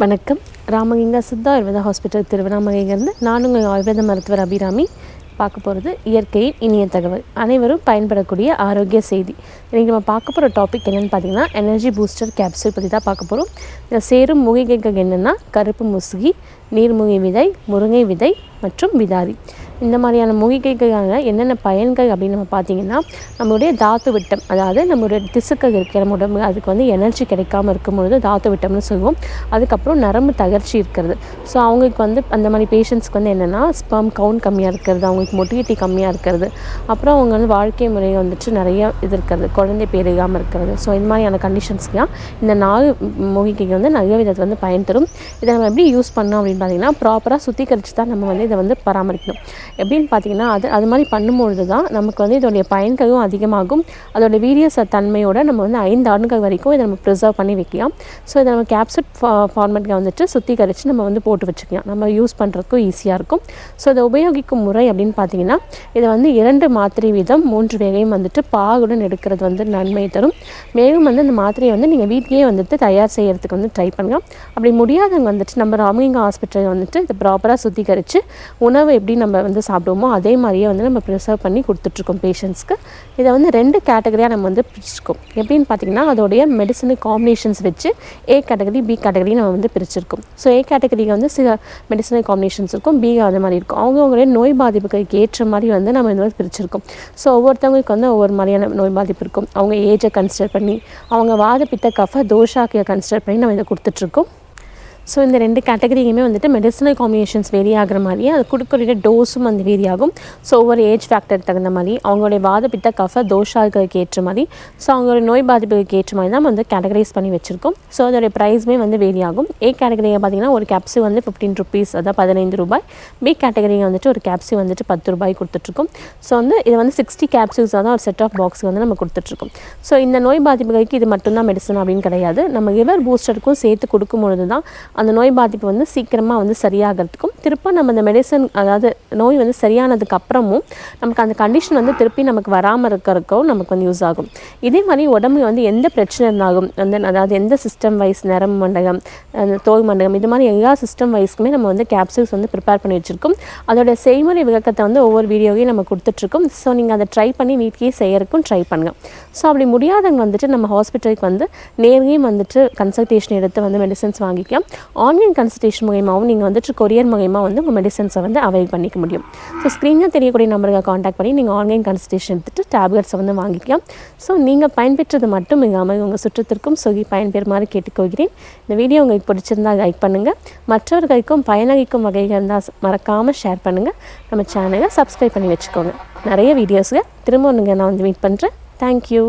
வணக்கம். ராமகிங்கா சித்தா ஆயுர்வேதா ஹாஸ்பிட்டல் திருவண்ணாமலையிலிருந்து நான் உங்கள் ஆயுர்வேத மருத்துவர் அபிராமி. பார்க்க போகிறது இயற்கையின் இனிய தகவல். அனைவரும் பயன்படக்கூடிய ஆரோக்கிய செய்தி. இன்றைக்கி நம்ம பார்க்க போகிற டாபிக் என்னென்னு பார்த்தீங்கன்னா எனர்ஜி பூஸ்டர் கேப்சூல் பற்றி தான் பார்க்க போகிறோம். இதில் சேரும் மூலிகைகள் என்னென்னா கருப்பு முசுகி நீர்முகை விதை முருங்கை விதை மற்றும் விதாரி. இந்த மாதிரியான மூலிகைகளான என்னென்ன பயன்கள் அப்படின்னு நம்ம பார்த்தீங்கன்னா நம்மளுடைய தாத்து விட்டம் அதாவது நம்மளுடைய திசுக்கள் இருக்கிற நம்ம உடம்பு அதுக்கு வந்து எனர்ஜி கிடைக்காம இருக்கும் பொழுது தாத்து விட்டம்னு சொல்லுவோம். அதுக்கப்புறம் நரம்பு தகர்ச்சி இருக்கிறது. ஸோ அவங்களுக்கு வந்து அந்த மாதிரி பேஷண்ட்ஸ்க்கு வந்து என்னென்னா ஸ்பம் கவுண்ட் கம்மியாக இருக்கிறது அவங்களுக்கு மொட்டிலிட்டி கம்மியாக இருக்கிறது. அப்புறம் அவங்க வந்து வாழ்க்கை முறை வந்துட்டு நிறைய இது இருக்கிறது குழந்தை பேரிகாமல் இருக்கிறது. ஸோ இந்த மாதிரியான கண்டிஷன்ஸ்க்குலாம் இந்த நாலு மூலிகைகள் வந்து நல்ல விதத்தில் வந்து பயன் தரும். இதை நம்ம எப்படி யூஸ் பண்ணோம் அப்படின்னு பார்த்தீங்கன்னா ப்ராப்பராக சுத்திகரித்து தான் நம்ம வந்து இதை வந்து பராமரிக்கணும். எப்படின்னு பார்த்தீங்கன்னா அது அது மாதிரி பண்ணும்பொழுது தான் நமக்கு வந்து இதோடைய பயன்களும் அதிகமாகும். அதோட வீரிய தன்மையோட நம்ம வந்து ஐந்து ஆண்டுகள் வரைக்கும் இதை நம்ம ப்ரிசர்வ் பண்ணி வைக்கலாம். ஸோ இதை நம்ம கேப்சூட் ஃபா ஃபார்மெட்டில் வந்துட்டு சுத்திகரித்து நம்ம வந்து போட்டு வச்சுக்கலாம். நம்ம யூஸ் பண்ணுறதுக்கும் ஈஸியாக இருக்கும். ஸோ இதை உபயோகிக்கும் முறை அப்படின்னு பார்த்தீங்கன்னா இதை வந்து இரண்டு மாத்திரை வீதம் மூன்று வேகையும் வந்துட்டு பாகுடன் எடுக்கிறது வந்து நன்மை தரும். மேலும் வந்து இந்த மாத்திரையை வந்து நீங்கள் வீட்லேயே வந்துட்டு தயார் செய்கிறதுக்கு வந்து ட்ரை பண்ணலாம். அப்படி முடியாதவங்க வந்துட்டு நம்ம ராமலிங்கா ஹாஸ்பிட்டலில் வந்துட்டு இதை ப்ராப்பராக சுத்திகரித்து உணவு எப்படி நம்ம வந்து சாப்பிடுவோமோ அதே மாதிரியே வந்து நம்ம ப்ரிசர்வ் பண்ணி கொடுத்துட்ருக்கோம் பேஷண்ட்ஸ்க்கு இதை வந்து ரெண்டு கேட்டகரியாக நம்ம வந்து பிரிச்சிருக்கோம். எப்படின்னு பார்த்தீங்கன்னா அதோடைய மெடிசனு காம்பினேஷன்ஸ் வச்சு ஏ கேட்டகரி பி கேட்டகரி நம்ம வந்து பிரிச்சிருக்கோம். ஸோ ஏ கேட்டகரிக்கு வந்து சில மெடிசனல் காம்பினேஷன்ஸ் இருக்கும் பி அது மாதிரி இருக்கும். அவங்கவுங்களுடைய நோய் பாதிப்புக்கு ஏற்ற மாதிரி வந்து நம்ம இந்த மாதிரி பிரிச்சிருக்கோம். ஸோ ஒவ்வொருத்தவங்களுக்கு வந்து ஒவ்வொரு மாதிரியான நோய் பாதிப்பு இருக்கும். அவங்க ஏஜை கன்சிடர் பண்ணி அவங்க வாத பித்த கஃப தோஷாக்கையை கன்சிடர் பண்ணி நம்ம இதை கொடுத்துட்ருக்கோம். ஸோ இந்த ரெண்டு கேட்டகரியுமே வந்துட்டு மெடிசனல் காம்பினேஷன்ஸ் வேரி ஆகிற மாதிரியே அது கொடுக்கக்கூடிய டோஸும் வந்து வேரி ஆகும் ஸோ ஒவ்வொரு ஏஜ் ஃபேக்டர் தகுந்த மாதிரி அவங்களுடைய வாத பித்த கஃப தோஷாக்களுக்கு ஏற்ற மாதிரி. ஸோ அவங்களுடைய நோய் பாதிப்புகளுக்கு ஏற்ற மாதிரி தான் வந்து கேட்டகரைஸ் பண்ணி வச்சுருக்கோம். ஸோ அதோடைய ப்ரைஸுமே வந்து வேரி ஆகும் ஏ கேட்டகரியை பார்த்தீங்கன்னா ஒரு கேப்சூல் வந்து ஃபிஃப்டீன் ருபீஸ் அதாவது பதினைந்து ரூபாய். பி கேட்டகரியை வந்துட்டு ஒரு கேப்சூல் வந்துட்டு பத்து ரூபாய் கொடுத்துட்ருக்கோம். ஸோ வந்து இது வந்து சிக்ஸ்டி கேப்சூல்ஸாக தான் ஒரு செட் ஆஃப் பாக்ஸ் வந்து நம்ம கொடுத்துட்ருக்கோம். ஸோ இந்த நோய் பாதிப்புகளுக்கு இது மட்டும்தான் மெடிசன் அப்படின்னு கிடையாது. நம்ம லிவர் பூஸ்டருக்கும் சேர்த்து கொடுக்கும் பொழுது தான் அந்த நோய் பாதிப்பு வந்து சீக்கிரமாக வந்து சரியாகிறதுக்கும் திருப்ப நம்ம அந்த மெடிசன் அதாவது நோய் வந்து சரியானதுக்கு அப்புறமும் நமக்கு அந்த கண்டிஷன் வந்து திருப்பி நமக்கு வராமல் இருக்கிறதுக்கும் நமக்கு வந்து யூஸ் ஆகும். இதே மாதிரி உடம்பு வந்து எந்த பிரச்சனை இருந்தாலும் அந்த அதாவது எந்த சிஸ்டம் வைஸ் நரம்பு மண்டகம் அந்த தோல் மண்டகம் இது மாதிரி எல்லா சிஸ்டம் வைஸ்க்குமே நம்ம வந்து கேப்சூல்ஸ் வந்து ப்ரிப்பேர் பண்ணி வச்சுருக்கோம். அதோட செய்முறை விளக்கத்தை வந்து ஒவ்வொரு வீடியோவையும் நம்ம கொடுத்துட்ருக்கோம். ஸோ நீங்கள் அதை ட்ரை பண்ணி வீட்லேயே செய்யறதுக்கும் ட்ரை பண்ணுங்கள் ஸோ அப்படி முடியாதவங்க வந்துட்டு நம்ம ஹாஸ்பிட்டலுக்கு வந்து நேர்லேயும் வந்துட்டு கன்சல்டேஷன் எடுத்து வந்து மெடிசன்ஸ் வாங்கிக்கலாம். ஆன்லைன் கன்சல்டேஷன் மூலியமாகவும் நீங்கள் வந்துட்டு கொரியர் மூலியமாக வந்து உங்கள் மெடிசன்ஸை வந்து அவைல் பண்ணிக்க முடியும். ஸோ ஸ்க்ரீனில் தெரியக்கூடிய நம்பருக்கு காண்டாக்ட் பண்ணி நீங்கள் ஆன்லைன் கன்சல்டேஷன் எடுத்துகிட்டு டேப்லெட்ஸை வந்து வாங்கிக்கலாம். ஸோ நீங்கள் பயன்பெற்றது மட்டும் இல்லாமல் உங்கள் சுற்றத்திற்கும் சொல்லி பயன்பெறுமாறு கேட்டுக்கொள்கிறேன். இந்த வீடியோ உங்களுக்கு பிடிச்சிருந்தா லைக் பண்ணுங்கள் மற்றவர்களுக்கும் பயனளிக்கும் வகையில் இருந்தால் மறக்காமல் ஷேர் பண்ணுங்கள் நம்ம சேனலை சப்ஸ்கிரைப் பண்ணி வச்சுக்கோங்க. நிறைய வீடியோஸுக்கு திரும்ப ஒன்றுங்க நான் வந்து மீட் பண்ணுறேன் தேங்க்யூ